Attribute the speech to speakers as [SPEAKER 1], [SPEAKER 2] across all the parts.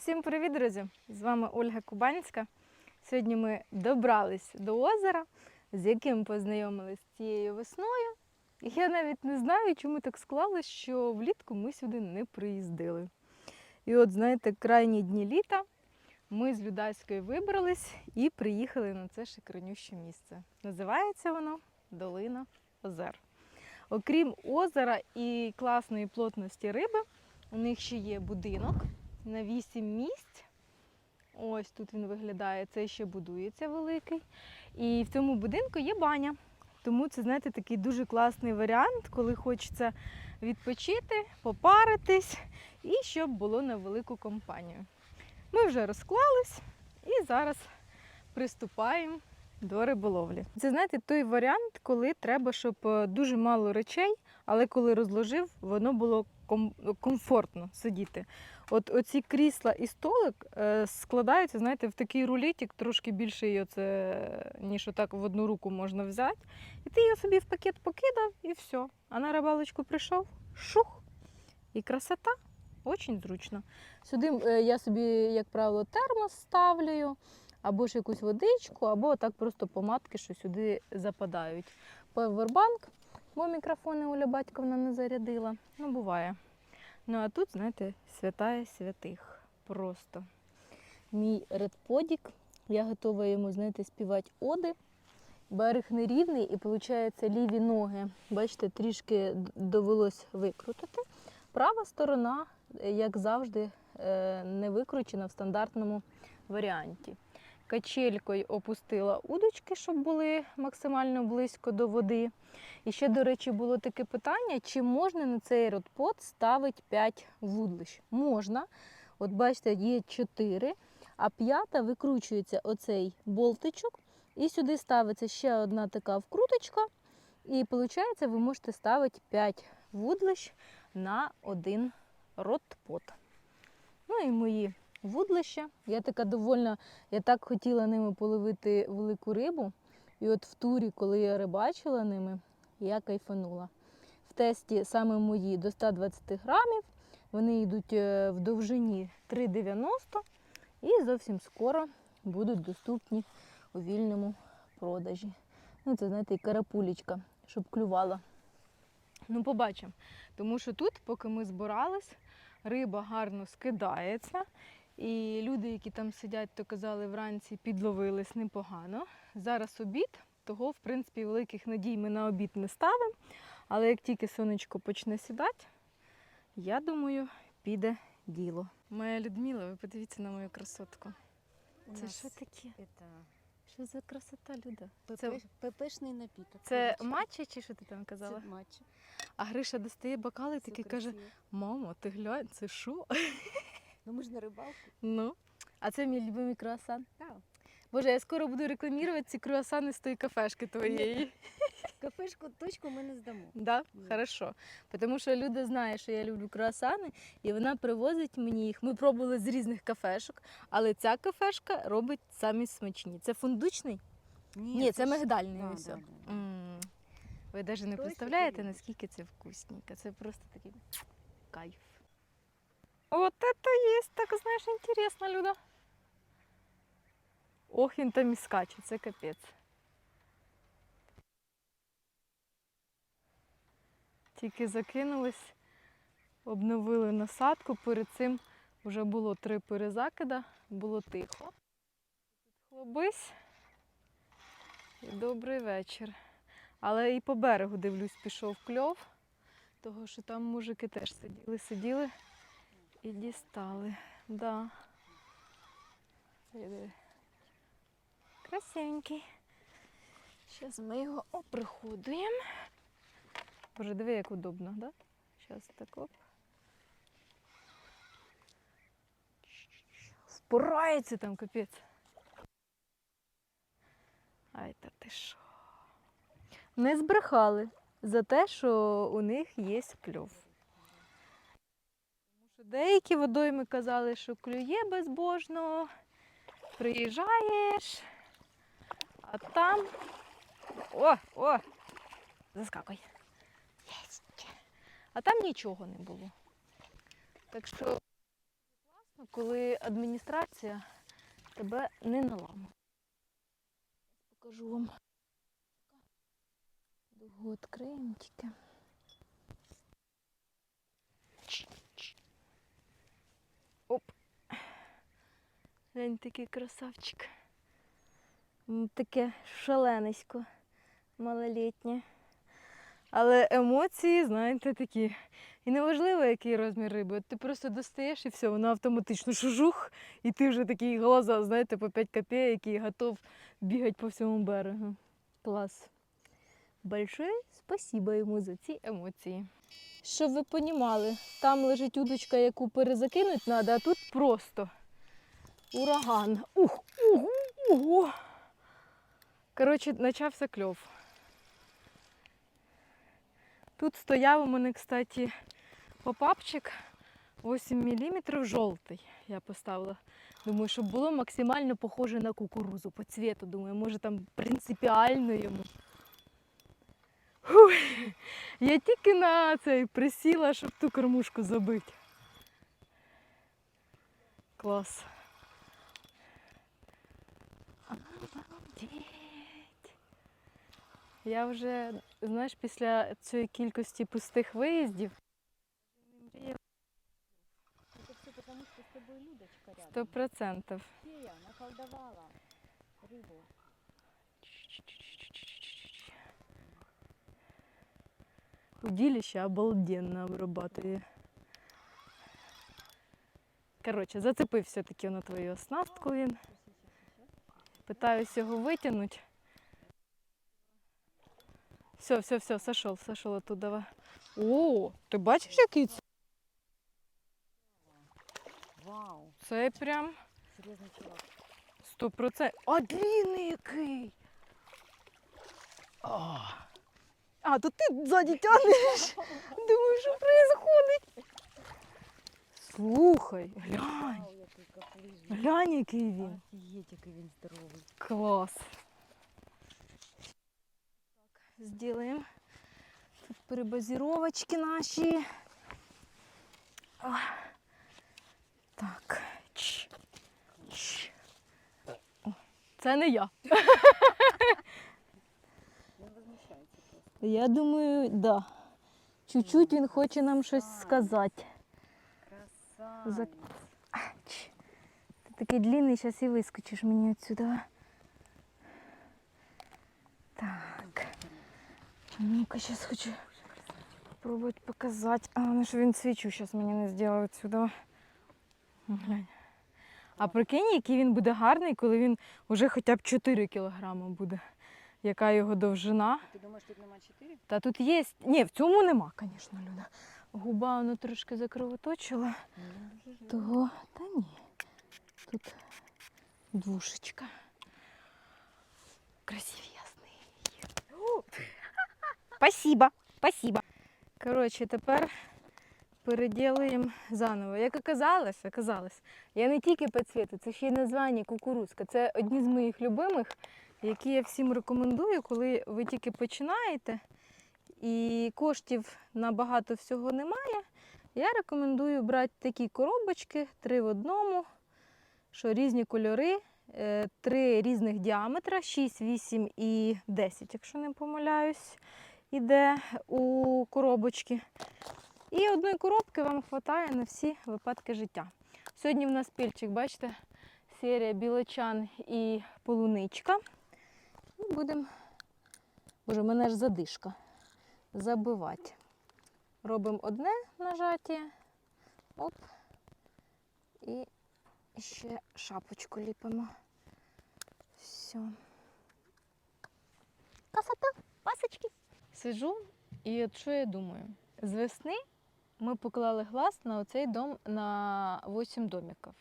[SPEAKER 1] Всім привіт, друзі! З вами Ольга Кубанська. Сьогодні ми добрались до озера, з яким познайомились цією весною. Я навіть не знаю, чому так склалось, що влітку ми сюди не приїздили. І от, знаєте, крайні дні літа ми з Людаською вибрались і приїхали на це шикарнюще місце. Називається воно Долина Озер. Окрім озера і класної плотності риби, у них ще є будинок на 8 місць. Ось тут він виглядає, це ще будується великий. І в цьому будинку є баня. Тому це, знаєте, такий дуже класний варіант, коли хочеться відпочити, попаритись і щоб було на велику компанію. Ми вже розклались і зараз приступаємо до риболовлі. Це знаєте той варіант, коли треба, щоб е, дуже мало речей, але коли розложив, воно було комфортно сидіти. От оці крісла і столик е, складаються, знаєте, в такий рулетик, трошки більший, оце, ніж отак в одну руку можна взяти. І ти його собі в пакет покидав і все. А на рибалочку прийшов, шух, і красота. Очень зручно. Сюди е, я собі, як правило, термос ставлю, або ж якусь водичку, або так просто помадки, що сюди западають. Повербанк, бо мікрофони Оля Батьковна не зарядила. Ну, буває. Ну а тут, знаєте, святая святих. Просто. Мій редподік. Я готова йому, знаєте, співати оди. Берег нерівний і виходить ліві ноги. Бачите, трішки довелось викрутити. Права сторона, як завжди, е, не викручена в стандартному варіанті. Качелькою опустила удочки, щоб були максимально близько до води. І ще, до речі, було таке питання, чи можна на цей родпот ставити 5 вудлищ. Можна. От бачите, є 4, а п'ята викручується оцей болтичок, і сюди ставиться ще одна така вкруточка. І виходить, ви можете ставити 5 вудлищ на один родпот. Ну і мої вудлища. Я така довольна, я так хотіла ними половити велику рибу. І от в турі, коли я рибачила ними, я кайфанула. В тесті саме мої до 120 грамів. Вони йдуть е, в довжині 3,90 і зовсім скоро будуть доступні у вільному продажі. Ну, це, знаєте, і карапулечка, щоб клювала. Ну, побачимо. Тому що тут, поки ми збирались, риба гарно скидається. І люди, які там сидять, то казали, вранці підловились непогано. Зараз обід, того, в принципі, великих надій ми на обід не ставимо. Але як тільки сонечко почне сідати, я думаю, піде діло. Моя Людмила, ви подивіться на мою красотку.
[SPEAKER 2] У
[SPEAKER 1] Це
[SPEAKER 2] нас
[SPEAKER 1] що таке?
[SPEAKER 2] Это
[SPEAKER 1] Що за красота, Люда? Це,
[SPEAKER 2] ПП ППшний напіток.
[SPEAKER 1] це матча чи що ти там казала?
[SPEAKER 2] Це матча.
[SPEAKER 1] А Гриша достає бокали і такий каже. Мамо, ти глянь, це що?
[SPEAKER 2] Ну ми ж на рибалку.
[SPEAKER 1] Ну. А це мій любимий круасан.
[SPEAKER 2] Так.
[SPEAKER 1] Боже, я скоро буду рекламувати ці круасани з тої кафешки твоєї.
[SPEAKER 2] Кафешку точку ми не здамо.
[SPEAKER 1] Да?
[SPEAKER 2] Ні.
[SPEAKER 1] Хорошо. Тому що Люда знає, що я люблю круасани, і вона привозить мені їх. Ми пробували з різних кафешок, але ця кафешка робить самі смачні. Це фундучний? Ні, це
[SPEAKER 2] ж-
[SPEAKER 1] мигдальний.
[SPEAKER 2] Да, да, да.
[SPEAKER 1] Ви навіть не
[SPEAKER 2] Хтось
[SPEAKER 1] представляєте, наскільки це вкусненько. Це просто такий кайф. От це є, так знаєш, інтересно, Люда. Ох, він там і скаче, це капець. Тільки закинулись, обновили насадку. Перед цим вже було три перезакида, було тихо. Хлобись. І добрий вечір. Але і по берегу, дивлюсь, пішов кльов, того що там мужики теж сиділи, сиділи і дістали. Да. Диви. Красивенький. Зараз ми його оприходуємо. Боже, диви, як удобно, да? Зараз так оп. Впирається там капець. Ай, та ти що? Не збрехали за те, що у них є кльов. Деякі водойми казали, що клює безбожно, приїжджаєш, а там. О, о! Заскакуй. А там нічого не було. Так що класно, коли адміністрація тебе не наламує. Покажу вам. Дугу відкриємо тільки. Оп. Глянь, такий красавчик. Таке шаленисько малолітнє. Але емоції, знаєте, такі. І неважливо, який розмір риби. Ти просто достаєш і все, вона автоматично шужух, і ти вже такий глаза, знаєте, по 5 копійок і готов бігати по всьому берегу. Клас. Большое спасибо йому за ці емоції. Щоб ви понімали, там лежить удочка, яку перезакинути треба, а тут просто ураган. Ух, ого, ого. Коротше, почався кльов. Тут стояв у мене, кстати, попапчик 8 мм жовтий. Я поставила. Думаю, щоб було максимально похоже на кукурузу по цвіту. Думаю, може там принципіально йому. Фух, я тільки на цей присіла, щоб ту кормушку забити. Клас. Обалдеть. Я вже, знаєш, після цієї кількості пустих виїздів
[SPEAKER 2] Это все потому, что с тобой Людочка рядом.
[SPEAKER 1] сто процентів.
[SPEAKER 2] Фея наколдовала рыбу.
[SPEAKER 1] Удилище обалденно обрабатує. Коротше, зацепив все-таки на твою оснастку він. Питаюсь його витягнути. Все, все, все, сошел, сошел оттуда. О, ти бачиш, який це?
[SPEAKER 2] Вау,
[SPEAKER 1] Це прям
[SPEAKER 2] серьезный чувак.
[SPEAKER 1] сто процентів. А длинний який. А, а то ти ззаді тягнеш. Думаю, що відбувається? Слухай, глянь, глянь, який він.
[SPEAKER 2] Офігеть, який він здоровий.
[SPEAKER 1] Класс. Так, сделаем тут перебазировочки наші. А. Так. Ч. Ч. О, Це не я. Я думаю, да. Чуть-чуть він хоче нам щось сказати.
[SPEAKER 2] Красавець.
[SPEAKER 1] Ч. Ти такий длинний, зараз і вискочиш мені отсюда. Так. Ну-ка, сейчас хочу попробовать показать. А, ну що він свічу зараз мені не зробив отсюда. Глянь. А прикинь, який він буде гарний, коли він вже хоча б 4 кілограми буде. Яка його довжина.
[SPEAKER 2] Ти думаєш, тут нема 4?
[SPEAKER 1] Та тут є. Ні, в цьому нема, звісно, Люда. Губа воно трошки закровоточила. Того, та ні. Тут двушечка. Красивий ясний. Спасибо, спасибо. Коротше, тепер переділуємо заново. Як оказалось, оказалось, я не тільки по цвіту, це ще й названня кукурузка. Це одні з моїх любимих, які я всім рекомендую, коли ви тільки починаєте і коштів на багато всього немає. Я рекомендую брати такі коробочки, три в одному, що різні кольори, е, три різних діаметра, 6, 8 і 10, якщо не помиляюсь, іде у коробочки. І одної коробки вам вистачає на всі випадки життя. Сьогодні в нас пільчик, бачите, серія білочан і полуничка. І будемо, боже, в мене ж задишка, забивати. Робимо одне нажаття. Оп. І ще шапочку ліпимо. Все. Красота, пасочки. Сиджу і от що я думаю? З весни ми поклали глаз на оцей дом на 8 домиків.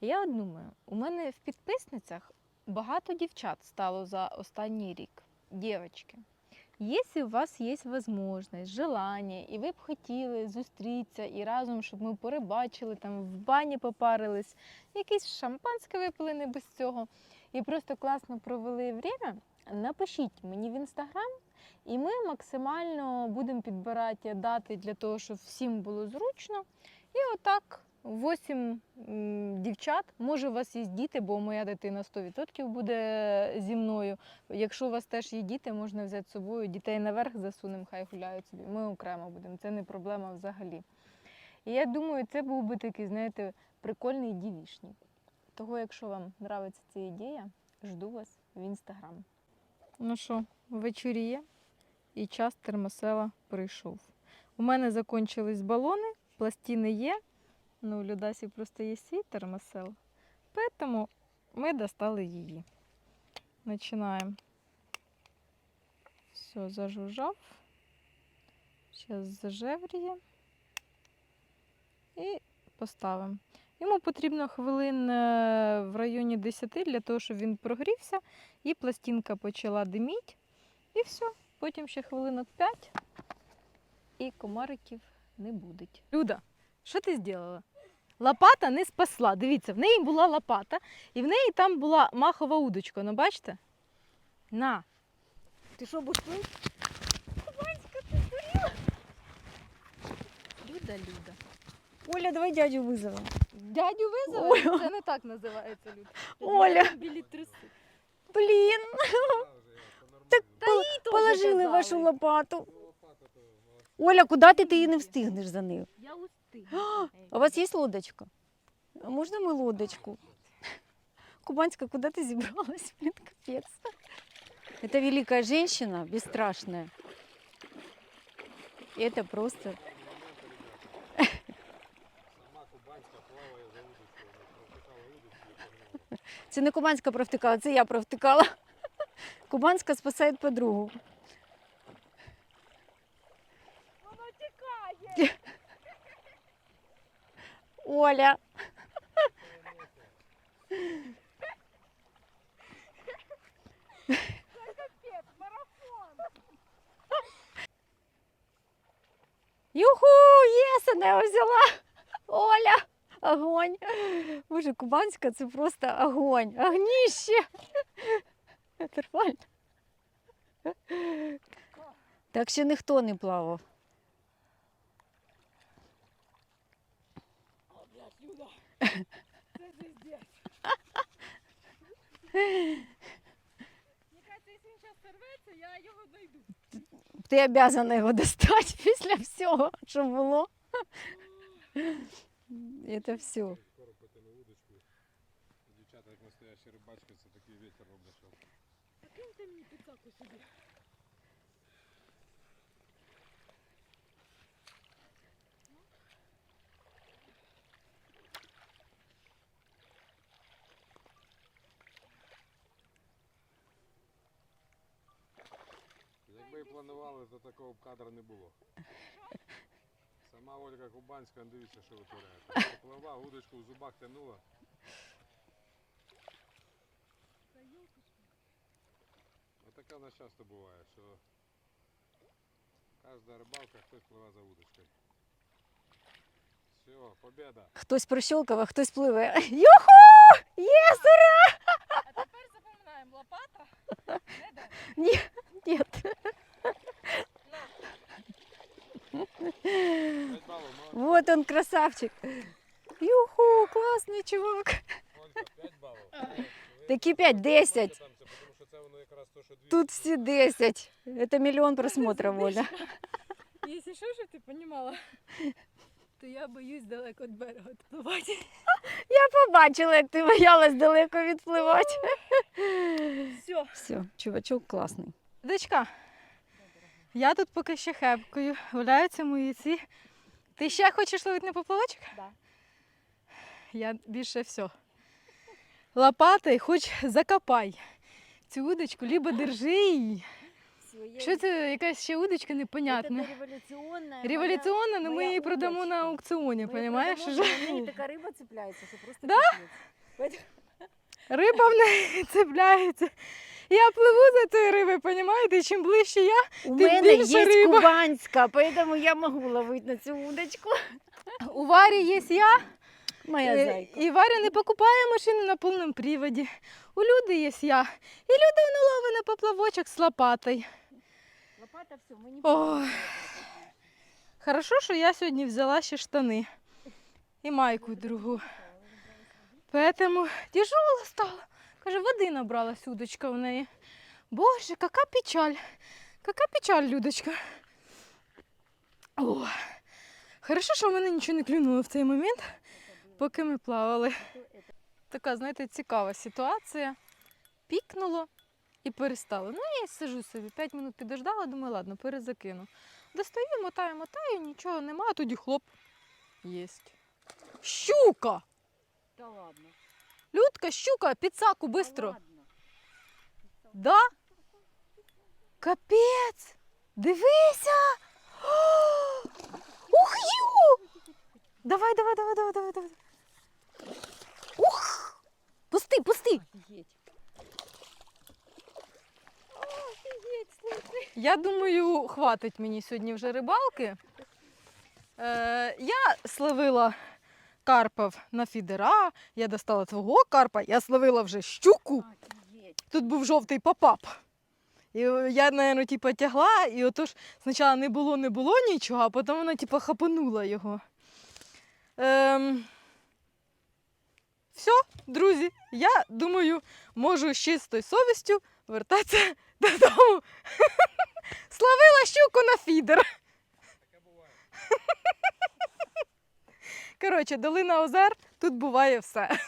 [SPEAKER 1] Я от думаю, у мене в підписницях багато дівчат стало за останній рік. Дівчатки. Якщо у вас є можливість, желання, і ви б хотіли зустрітися і разом, щоб ми порибачили, там в бані попарились, якесь шампанське випили не без цього, і просто класно провели время, напишіть мені в інстаграм, і ми максимально будемо підбирати дати для того, щоб всім було зручно. І отак 8 м, дівчат. Може, у вас є діти, бо моя дитина 100% буде зі мною. Якщо у вас теж є діти, можна взяти з собою дітей наверх засунемо, хай гуляють собі. Ми окремо будемо. Це не проблема взагалі. І я думаю, це був би такий, знаєте, прикольний дівішник. Того, якщо вам нравиться ця ідея, жду вас в інстаграм. Ну що, вечоріє і час термосела прийшов. У мене закінчились балони, пластини є. Ну, у Людасі просто є свій термосел. Тому ми достали її. Починаємо. Все, зажужжав. Зараз зажевріє. І поставимо. Йому потрібно хвилин е, в районі 10 для того, щоб він прогрівся, і пластинка почала диміти. І все. Потім ще хвилинок 5 і комариків не буде. Люда, що ти зробила? Лопата не спасла. Дивіться, в неї була лопата, і в неї там була махова удочка. Ну бачите? На.
[SPEAKER 2] Ти що будеш пити?
[SPEAKER 1] Люда, Люда.
[SPEAKER 2] Оля, давай дядю визовемо.
[SPEAKER 1] Дядю визови? Це не так називається Люда.
[SPEAKER 2] Оля.
[SPEAKER 1] Білі труси.
[SPEAKER 2] Блін,
[SPEAKER 1] Та їй
[SPEAKER 2] положили
[SPEAKER 1] казали.
[SPEAKER 2] вашу лопату. Оля, куди ти, ти її не встигнеш за нею?
[SPEAKER 1] Я.
[SPEAKER 2] А у вас є лодочка? А можна ми лодочку? Кубанська, куди ты зібралась? Блин, капец. Это великая женщина, бесстрашная. Это просто...
[SPEAKER 3] Сама кубанська плаває за удочкою, вона провтикала удочку і погнала.
[SPEAKER 2] Це не кубанська провтикала, це я провтикала. Кубанська спасає подругу.
[SPEAKER 1] Воно тікає.
[SPEAKER 2] Оля. Юху, єсене взяла. Оля, огонь. Боже, кубанська це просто огонь. Огніще. Нормально. Так ще ніхто не плавав.
[SPEAKER 1] Мені кажеться, якщо він зараз сорветься, я його знайду.
[SPEAKER 2] Ти обязана його достати після всього, що було. Це все.
[SPEAKER 3] Скоро пити удочку. Дівчата, як настоящі рибачки, це такий вітер роблять, що
[SPEAKER 1] Киньте мені піцаку сюди.
[SPEAKER 3] Якби і планували, то такого б кадра не було. Сама Ольга Кубанська, ну, дивіться, що витворяє. Поплава, удочку в зубах тянула. Отака в нас часто буває, що кожна рибалка хтось пливе за удочкою. Все, победа.
[SPEAKER 2] Хтось прощолкав, а хтось пливе. Юху! Єс, ура!
[SPEAKER 1] А тепер запам'ятаємо лопата. Не дай.
[SPEAKER 2] Ні, Вот он, красавчик. Юху, класний чувак.
[SPEAKER 3] Ольга, 5 балів.
[SPEAKER 2] Такі 5, 10.
[SPEAKER 3] Там це, тому що це воно якраз то, що дві.
[SPEAKER 2] Тут всі 10. Це мільйон просмотрів, Оля.
[SPEAKER 1] Якщо що, щоб ти розуміла, то я боюсь далеко від берега відпливати.
[SPEAKER 2] Я побачила, як ти боялась далеко відпливати.
[SPEAKER 1] Все.
[SPEAKER 2] Все, чувачок класний.
[SPEAKER 1] Дочка, я тут поки ще хепкою. Гуляються мої ці. Ти ще хочеш ловити на поплавочок?
[SPEAKER 2] Да.
[SPEAKER 1] Я більше все. Лопатой хоч закопай цю удочку, либо держи її. Що це якась ще удочка непонятна?
[SPEAKER 2] революційна.
[SPEAKER 1] Революційна, але ми її продамо на аукціоні, розумієш?
[SPEAKER 2] продамо, неї така риба цепляється, що просто
[SPEAKER 1] Да? Риба в неї цепляється. Я пливу за цією рибою, розумієте? І чим ближче я,
[SPEAKER 2] У
[SPEAKER 1] Тим
[SPEAKER 2] мене
[SPEAKER 1] більше
[SPEAKER 2] є
[SPEAKER 1] риба.
[SPEAKER 2] кубанська, поэтому я можу ловити на цю удочку.
[SPEAKER 1] у Варі є я,
[SPEAKER 2] Моя
[SPEAKER 1] Е,
[SPEAKER 2] зайка.
[SPEAKER 1] І Варя не покупає машину на повному приводі. У Люди є я. І Люда вона ловить на поплавочок з лопатою.
[SPEAKER 2] Лопата все, ми не
[SPEAKER 1] Ой. Хорошо, що я сьогодні взяла ще штани. і майку другу. Поэтому тяжело стало. Каже, води набралась удочка в неї. Боже, яка печаль. Яка печаль, Людочка. О, хорошо, що в мене нічого не клюнуло в цей момент, поки ми плавали. Така, знаєте, цікава ситуація. Пікнуло і перестало. Ну, я сижу собі, 5 минут підождала, думаю, ладно, перезакину. Достаю, мотаю, мотаю, нічого нема, а тоді хлоп. Єсть. Щука!
[SPEAKER 2] Та ладно.
[SPEAKER 1] Людка, щука, підсаку, бистро. Да? Капець! Дивися! Ух ю! Давай, давай, давай, давай, давай, давай. Ух! Пусти, пусти! Я думаю, хватить мені сьогодні вже рибалки. Е, я словила карпів на фідера, я достала твого карпа, я словила вже щуку. Тут був жовтий попап. І е, я, мабуть, типу, тягла, і отож спочатку не було, не було нічого, а потім вона типу, хапанула його. Ем... Все, друзі, я думаю, можу з чистою совістю вертатися додому. Словила щуку на фідер.
[SPEAKER 3] Таке буває.
[SPEAKER 1] Коротше, долина озер, тут буває все.